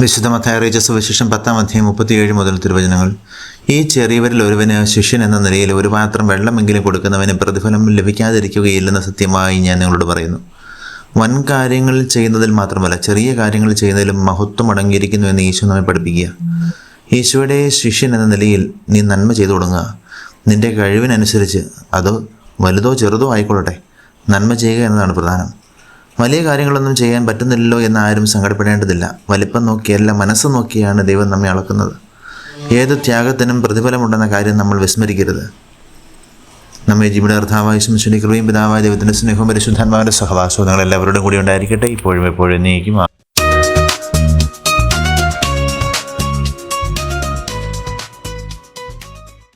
വിശുദ്ധ മത്തായറിയിച്ച സുവിശേഷം പത്താം അധ്യായം മുപ്പത്തിയേഴ് മുതൽ തിരുവചനങ്ങൾ. ഈ ചെറിയവരിൽ ഒരുവന് ശിഷ്യൻ എന്ന നിലയിൽ ഒരു പാത്രം വെള്ളമെങ്കിലും കൊടുക്കുന്നവന് പ്രതിഫലം ലഭിക്കാതിരിക്കുകയില്ലെന്ന് സത്യമായി ഞാൻ നിങ്ങളോട് പറയുന്നു. വൻ കാര്യങ്ങൾ ചെയ്യുന്നതിൽ മാത്രമല്ല ചെറിയ കാര്യങ്ങൾ ചെയ്യുന്നതിലും മഹത്വം അടങ്ങിയിരിക്കുന്നു എന്ന് ഈശോ നമ്മെ പഠിപ്പിക്കുക. ഈശോയുടെ ശിഷ്യൻ എന്ന നിലയിൽ നീ നന്മ ചെയ്തു തുടങ്ങുക. നിന്റെ കഴിവിനനുസരിച്ച് അത് വലുതോ ചെറുതോ ആയിക്കൊള്ളട്ടെ. നന്മ ചെയ്യുക എന്നതാണ് പ്രധാനം. വലിയ കാര്യങ്ങളൊന്നും ചെയ്യാൻ പറ്റുന്നില്ലല്ലോ എന്ന് ആരും സങ്കടപ്പെടേണ്ടതില്ല. വലിപ്പം നോക്കിയല്ല മനസ്സ് നോക്കിയാണ് ദൈവം നമ്മെ അളക്കുന്നത്. ഏത് ത്യാഗത്തിനും പ്രതിഫലമുണ്ടെന്ന കാര്യം നമ്മൾ വിസ്മരിക്കരുത്. നമ്മെ ജീവിയുടെ അർത്ഥാവായ ശംശുനി കൃപയും പിതാവായ ദൈവത്തിന്റെ സ്നേഹവും പരിശുദ്ധാത്മാവിന്റെ സഹവാസവും നിങ്ങൾ കൂടി ഉണ്ടായിരിക്കട്ടെ. ഇപ്പോഴും എപ്പോഴും നീക്കും